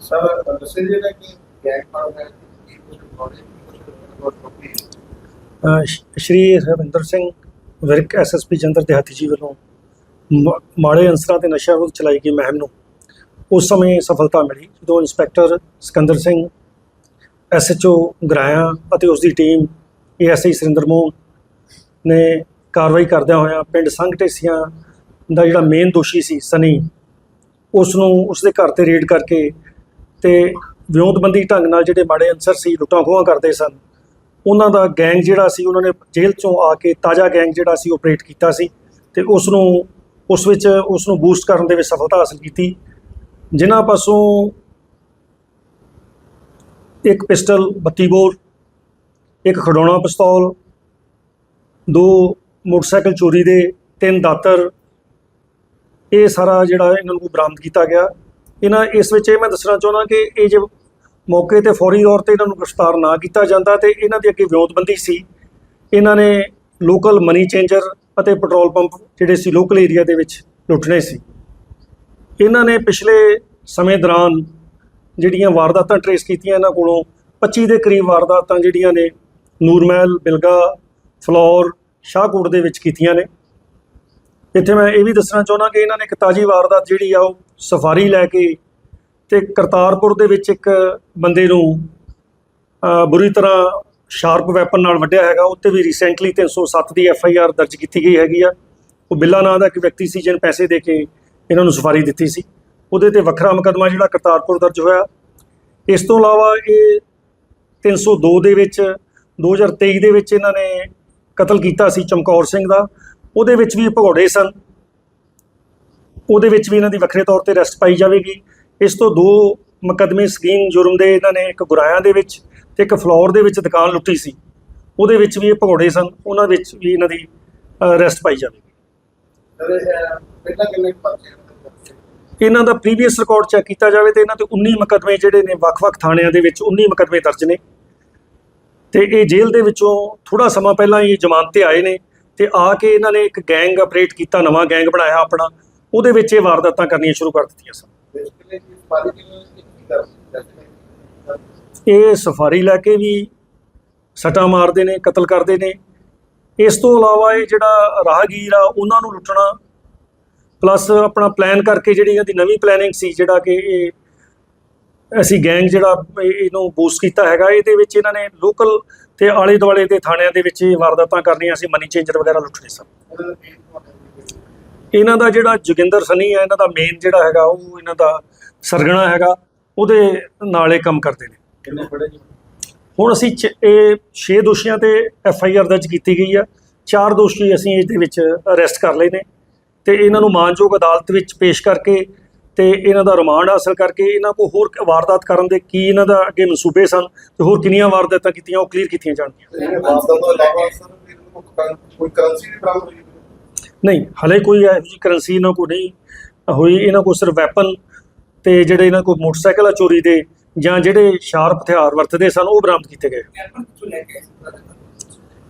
Sir ਦੱਸੇ ਜਿਹੜਾ ਕਿ ਗੈਂਗ ਪਰ ਹੈ ਸ਼੍ਰੀ ਰਵਿੰਦਰ ਸਿੰਘ ਵਿਰਕ ਐਸਐਸਪੀ ਜੰਦਰ ਦਿਹਾਤੀ ਜੀ ਵੱਲੋਂ ਮਾੜੇ ਅਨਸਰਾਂ ਤੇ ਨਸ਼ਾ ਵਿਰੁੱਧ ਚਲਾਈ ਗਈ ਮੁਹਿੰਮ ਨੂੰ। ਉਸ ਸਮੇਂ ਸਫਲਤਾ ਮਿਲੀ, ਜਦੋਂ ਇੰਸਪੈਕਟਰ ਸਿਕੰਦਰ ਸਿੰਘ ਐਸਐਚਓ ਗਰਾਇਆ ਅਤੇ ਉਸ ਦੀ ਟੀਮ ਏਐਸਆਈ ਸੁਰਿੰਦਰ ਮੋਹਨ ਨੇ ਕਾਰਵਾਈ ਕਰਦਿਆਂ ਹੋਇਆਂ ਪਿੰਡ ਸੰਘ ਢੇਸੀਆਂ ਦਾ ਜਿਹੜਾ ਮੇਨ ਦੋਸ਼ੀ ਸੀ ਸਨੀ ਉਸ ਨੂੰ ਉਸ ਦੇ ਘਰ ਤੇ ਰੇਡ ਕਰਕੇ ਤੇ ਵਿਉਂਤਬੰਦੀ ਢੰਗ ਨਾਲ ਜਿਹੜੇ ਮਾੜੇ ਅਨਸਰ ਸੀ, ਲੁੱਟਾਂ ਖੋਹਾਂ ਕਰਦੇ ਸਨ, ਉਹਨਾਂ ਦਾ ਗੈਂਗ ਜਿਹੜਾ ਸੀ, ਉਹਨਾਂ ਨੇ ਜੇਲ੍ਹ ਚੋਂ ਆ ਕੇ ਤਾਜ਼ਾ ਗੈਂਗ ਜਿਹੜਾ ਸੀ ਆਪਰੇਟ ਕੀਤਾ ਸੀ ਤੇ ਉਸ ਨੂੰ ਉਸ ਵਿੱਚ ਉਸ ਨੂੰ ਬੂਸਟ ਕਰਨ ਦੇ ਵਿੱਚ ਸਫਲਤਾ ਹਾਸਲ ਕੀਤੀ। ਜਿਨ੍ਹਾਂ ਪਾਸੋਂ ਇੱਕ ਪਿਸਟਲ 32 ਬੋਰ, ਇੱਕ ਖਡਾਉਣਾ ਪਿਸਤੌਲ, ਦੋ ਮੋਟਰਸਾਈਕਲ ਚੋਰੀ ਦੇ, ਤਿੰਨ ਦਾਤਰ ਇਹ ਸਾਰਾ ਜਿਹੜਾ ਇਹਨਾਂ ਨੂੰ ਬਰਾਮਦ ਕੀਤਾ ਗਿਆ। ਇਹਨਾਂ ਇਸ ਵਿੱਚ ਇਹ ਮੈਂ ਦੱਸਣਾ ਚਾਹੁੰਦਾ ਕਿ ਇਹ ਜੇ ਮੌਕੇ ਤੇ ਫੌਰੀ ਤੌਰ ਤੇ ਇਹਨਾਂ ਨੂੰ ਗ੍ਰਿਫਤਾਰ ਨਾ ਕੀਤਾ ਜਾਂਦਾ ਤੇ ਇਹਨਾਂ ਦੀ ਅੱਗੇ ਵਿਉਂਤਬੰਦੀ ਸੀ। ਇਹਨਾਂ ਨੇ ਲੋਕਲ ਮਨੀ ਚੇਂਜਰ ਅਤੇ ਪੈਟਰੋਲ ਪੰਪ ਜਿਹੜੇ ਸੀ ਲੋਕਲ ਏਰੀਆ ਦੇ ਵਿੱਚ ਲੁੱਟਣੇ ਸੀ। ਇਹਨਾਂ ਨੇ ਪਿਛਲੇ ਸਮੇਂ ਦੌਰਾਨ ਜਿਹੜੀਆਂ ਵਾਰਦਾਤਾਂ ਟਰੇਸ ਕੀਤੀਆਂ ਇਹਨਾਂ ਕੋਲੋਂ 25 ਦੇ ਕਰੀਬ ਵਾਰਦਾਤਾਂ ਜਿਹੜੀਆਂ ਨੇ ਨੂਰਮਹਿਲ, ਬਿਲਗਾ, ਫਲੌਰ, ਸ਼ਾਹਕੋਟ ਦੇ ਵਿੱਚ ਕੀਤੀਆਂ ਨੇ। ਇੱਥੇ ਮੈਂ ਇਹ ਵੀ ਦੱਸਣਾ ਚਾਹੁੰਦਾ ਕਿ ਇਹਨਾਂ ਨੇ ਇੱਕ ਤਾਜੀ ਵਾਰਦਾਤ ਜਿਹੜੀ ਆ ਉਹ ਸਫਾਰੀ ਲੈ ਕੇ ਤੇ ਕਰਤਾਰਪੁਰ ਦੇ ਵਿੱਚ ਇੱਕ ਬੰਦੇ ਨੂੰ ਬੁਰੀ ਤਰ੍ਹਾਂ ਸ਼ਾਰਪ ਵੈਪਨ ਨਾਲ ਵੱਢਿਆ ਹੈਗਾ। ਉੱਤੇ ਵੀ ਰੀਸੈਂਟਲੀ 307 ਦੀ ਐਫ ਆਈ ਆਰ ਦਰਜ ਕੀਤੀ ਗਈ ਹੈਗੀ ਆ। ਉਹ ਬਿੱਲਾ ਨਾਂ ਦਾ ਇੱਕ ਵਿਅਕਤੀ ਸੀ, ਜਿਹਨੇ ਪੈਸੇ ਦੇ ਕੇ ਇਹਨਾਂ ਨੂੰ ਸਫਾਰੀ ਦਿੱਤੀ ਸੀ। ਉਹਦੇ ਤੇ ਵੱਖਰਾ ਮੁਕੱਦਮਾ ਜਿਹੜਾ ਕਰਤਾਰਪੁਰ ਦਰਜ ਹੋਇਆ। ਇਸ ਤੋਂ ਇਲਾਵਾ ਇਹ 302 ਦੇ ਵਿੱਚ 2023 ਦੇ ਵਿੱਚ ਇਹਨਾਂ ਨੇ ਕਤਲ ਕੀਤਾ ਸੀ ਚਮਕੌਰ ਸਿੰਘ ਦਾ। ਉਹਦੇ ਵਿੱਚ ਵੀ ਭਗੌੜੇ ਸਨ। ਉਹਦੇ ਵਿੱਚ ਵੀ ਇਹਨਾਂ ਦੀ ਵੱਖਰੇ ਤੌਰ ਤੇ ਅਰੈਸਟ ਪਾਈ ਜਾਵੇਗੀ। ਇਸ ਤੋਂ ਦੋ ਮੁਕੱਦਮੇ ਸਕੀਮ ਜੁਰਮ ਦੇ ਇਹਨਾਂ ਨੇ ਇੱਕ ਗੁਰਾਇਆਂ ਦੇ ਵਿੱਚ ਤੇ ਇੱਕ ਫਲੋਰ ਦੇ ਵਿੱਚ ਦੁਕਾਨ ਲੁੱਟੀ ਸੀ। ਉਹਦੇ ਵਿੱਚ ਵੀ ਇਹ ਭਗੌੜੇ ਸਨ। ਉਹਨਾਂ ਵਿੱਚ ਵੀ ਇਹਨਾਂ ਦੀ ਅਰੈਸਟ ਪਾਈ ਜਾਵੇਗੀ। ਇਹਨਾਂ ਦਾ ਪ੍ਰੀਵੀਅਸ ਰਿਕਾਰਡ ਚੈੱਕ ਕੀਤਾ ਜਾਵੇ ਤੇ ਇਹਨਾਂ ਤੇ 19 ਮੁਕੱਦਮੇ ਜਿਹੜੇ ਨੇ ਵੱਖ-ਵੱਖ ਥਾਣਿਆਂ ਦੇ ਵਿੱਚ 19 ਮੁਕੱਦਮੇ ਦਰਜ ਨੇ। ਤੇ ਇਹ ਜੇਲ੍ਹ ਦੇ ਵਿੱਚੋਂ ਥੋੜਾ ਸਮਾਂ ਪਹਿਲਾਂ ਹੀ ਜ਼ਮਾਨਤ ਤੇ ਆਏ ਨੇ। ਤੇ ਆ ਕੇ ਇਹਨਾਂ ਨੇ ਇੱਕ ਗੈਂਗ ਆਪਰੇਟ ਕੀਤਾ, ਨਵਾਂ ਗੈਂਗ ਬਣਾਇਆ ਆਪਣਾ। ਉਹਦੇ ਵਿੱਚ ਇਹ ਵਾਰਦਾਤਾਂ ਕਰਨੀਆਂ ਸ਼ੁਰੂ ਕਰ ਦਿੱਤੀਆਂ ਸਨ। ਇਹ ਸਫਾਰੀ ਲੈ ਕੇ ਵੀ ਸੱਟਾਂ ਮਾਰਦੇ ਨੇ, ਕਤਲ ਕਰਦੇ ਨੇ। ਇਸ ਤੋਂ ਇਲਾਵਾ ਇਹ ਜਿਹੜਾ ਰਾਹਗੀਰ ਆ, ਉਹਨਾਂ ਨੂੰ ਲੁੱਟਣਾ ਪਲੱਸ ਆਪਣਾ ਪਲਾਨ ਕਰਕੇ ਜਿਹੜੀ ਇਹਨਾਂ ਦੀ ਨਵੀਂ ਪਲੈਨਿੰਗ ਸੀ, ਜਿਹੜਾ ਕਿ ਇਹ ਅਸੀਂ ਗੈਂਗ ਜਿਹੜਾ ਇਹ- ਇਹਨੂੰ ਬੂਸਟ ਕੀਤਾ ਹੈਗਾ ਇਹਦੇ ਵਿੱਚ ਇਹਨਾਂ ਨੇ ਲੋਕਲ ਤੇ ਆਲੇ ਦੁਆਲੇ ਦੇ ਥਾਣਿਆਂ ਦੇ ਵਿੱਚ ਇਹ ਵਾਰਦਾਤਾਂ ਕਰਨੀਆਂ ਸੀ ਮਨੀ ਚੇਂਜਰ ਵਗੈਰਾ ਲੁੱਟਣੇ ਸਨ। ਇਹਨਾਂ ਦਾ ਜਿਹੜਾ ਜੋਗਿੰਦਰ ਸਨੀ ਹੈ ਇਹਨਾਂ ਦਾ ਮੇਨ ਜਿਹੜਾ ਹੈਗਾ ਉਹ ਇਹਨਾਂ ਦਾ ਸਰਗਣਾ ਹੈਗਾ ਉਹਦੇ ਨਾਲ ਇਹ ਕੰਮ ਕਰਦੇ ਨੇ। ਹੁਣ ਅਸੀਂ ਇਹ 6 ਦੋਸ਼ੀਆਂ ਤੇ ਐਫ ਆਈ ਆਰ ਦਰਜ ਕੀਤੀ ਗਈ ਆ। ਚਾਰ ਦੋਸ਼ੀ ਅਸੀਂ ਇਸ ਦੇ ਵਿੱਚ ਅਰੈਸਟ ਕਰ ਲਏ ਨੇ। ਤੇ ਇਹਨਾਂ ਨੂੰ ਮਾਨਯੋਗ ਅਦਾਲਤ ਵਿੱਚ ਪੇਸ਼ ਕਰਕੇ ਤੇ ਇਹਨਾਂ ਦਾ ਰਿਮਾਂਡ ਹਾਸਲ ਕਰਕੇ ਇਹਨਾਂ ਕੋ ਹੋਰ ਵਾਰਦਾਤ ਕਰਨ ਦੇ ਕੀ ਇਹਨਾਂ ਦਾ ਅੱਗੇ ਮਨਸੂਬੇ ਸਨ ਤੇ ਹੋਰ ਕਿੰਨੀਆਂ ਵਾਰਦਾਤਾਂ ਕੀਤੀਆਂ ਉਹ ਕਲੀਅਰ ਕੀਤੀਆਂ ਜਾਣਗੀਆਂ। ਨਹੀਂ ਹਲੇ ਕੋਈ ਇਹੋ ਜਿਹੀ ਕਰੰਸੀ ਇਹਨਾਂ ਕੋ ਨਹੀਂ ਹੋਈ। ਇਹਨਾਂ ਕੋ ਸਿਰਫ ਵੈਪਨ ਤੇ ਜਿਹੜੇ ਇਹਨਾਂ ਕੋ ਮੋਟਰਸਾਈਕਲ ਆ ਚੋਰੀ ਦੇ ਜਾਂ ਜਿਹੜੇ ਸ਼ਾਰਪ ਹਥਿਆਰ ਵਰਤਦੇ ਸਨ ਉਹ ਬਰਾਮਦ ਕੀਤੇ ਗਏ।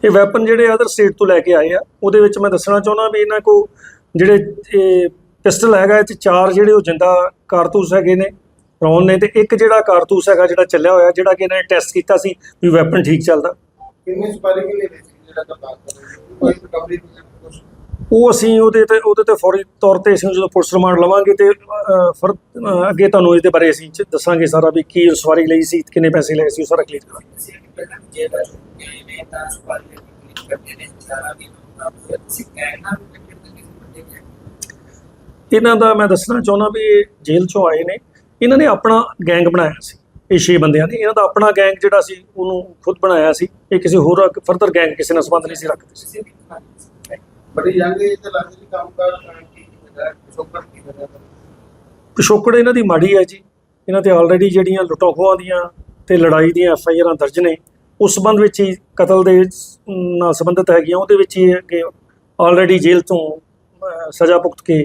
ਇਹ ਵੈਪਨ ਜਿਹੜੇ ਅਦਰ ਸਟੇਟ ਤੋਂ ਲੈ ਕੇ ਆਏ ਆ ਉਹਦੇ ਵਿੱਚ ਮੈਂ ਦੱਸਣਾ ਚਾਹੁੰਦਾ ਵੀ ਇਹਨਾਂ ਕੋ ਜਿਹੜੇ ਇਹ ਪਿਸਟਲ ਹੈਗਾ ਇਹ 'ਚ ਚਾਰ ਜਿਹੜੇ ਉਹ ਜਿੰਦਾ ਕਾਰਤੂਸ ਹੈਗੇ ਨੇ ਰੌਨ ਨੇ ਤੇ ਇੱਕ ਜਿਹੜਾ ਕਾਰਤੂਸ ਹੈਗਾ ਜਿਹੜਾ ਚੱਲਿਆ ਹੋਇਆ ਜਿਹੜਾ ਕਿ ਇਹਨਾਂ ਨੇ ਟੈਸਟ ਕੀਤਾ ਸੀ ਵੀ ਵੈਪਨ ਠੀਕ ਚੱਲਦਾ। ਕਿੰਨੇ ਸਪਾਰੀ ਕਿੰਨੇ ਦੇ ਸੀ ਜਿਹੜਾ ਤਾਂ ਬਾਤ ਕਰ ਰਹੇ ਕੋਈ ਰਿਕਵਰੀ ਕੁਝ ਉਹ ਅਸੀਂ ਉਹਦੇ ਤੇ ਉਹਦੇ ਤੇ ਫੌਰੀ ਤੌਰ ਤੇ ਅਸੀਂ ਜਦੋਂ ਪੁਲਿਸ ਰਿਮਾਂਡ ਲਵਾਂਗੇ ਤੇ ਫਿਰ ਅੱਗੇ ਤੁਹਾਨੂੰ ਇਹਦੇ ਬਾਰੇ ਅਸੀਂ ਦੱਸਾਂਗੇ ਸਾਰਾ ਵੀ ਕੀ ਸਵਾਰੀ ਲਈ ਸੀ ਕਿੰਨੇ ਪੈਸੇ ਲਏ ਸੀ ਉਹ ਸਾਰਾ ਕਲੀਅਰ ਕਰਾਂਗੇ। ਇਹਨਾਂ ਦਾ ਮੈਂ ਦੱਸਣਾ ਚਾਹੁੰਦਾ ਵੀ ਇਹ ਜੇਲ੍ਹ ਚੋਂ ਆਏ ਨੇ। ਇਹਨਾਂ ਨੇ ਆਪਣਾ ਗੈਂਗ ਬਣਾਇਆ ਸੀ ਇਹ ਛੇ ਬੰਦਿਆਂ ਨੇ ਇਹਨਾਂ ਦਾ ਆਪਣਾ ਗੈਂਗ ਜਿਹੜਾ ਸੀ ਉਹਨੂੰ ਖੁਦ ਬਣਾਇਆ ਸੀ। ਇਹ ਕਿਸੇ ਹੋਰ ਫਰਦਰ ਗੈਂਗ ਕਿਸੇ ਨਾਲ ਸੰਬੰਧ ਨਹੀਂ ਸੀ ਰੱਖਦੇ। ਸੀ ਬੜੀ ਯੰਗ ਏਜ ਤੇ ਲੱਗਦੀ ਕੰਮ ਕਰ ਕੀ ਸ਼ੋਕਰ ਕੀ ਹੈਗਾ ਪਿਛੋਕੜ ਇਹਨਾਂ ਦੀ ਮਾੜੀ ਹੈ ਜੀ। ਇਹਨਾਂ ਤੇ ਆਲਰੇਡੀ ਜਿਹੜੀਆਂ ਲੁੱਟਾਂ ਖੋਹਾਂ ਦੀਆਂ ਤੇ ਲੜਾਈ ਦੀਆਂ ਐਫ ਆਈ ਆਰਾਂ ਦਰਜ ਨੇ। ਉਸ ਸੰਬੰਧ ਵਿੱਚ ਹੀ ਕਤਲ ਦੇ ਨਾਲ ਸੰਬੰਧਿਤ ਹੈਗੀਆਂ। ਉਹਦੇ ਵਿੱਚ ਹੀ ਕਿ ਆਲਰੇਡੀ ਜੇਲ੍ਹ ਤੋਂ ਸਜ਼ਾ ਭੁਗਤ ਕੇ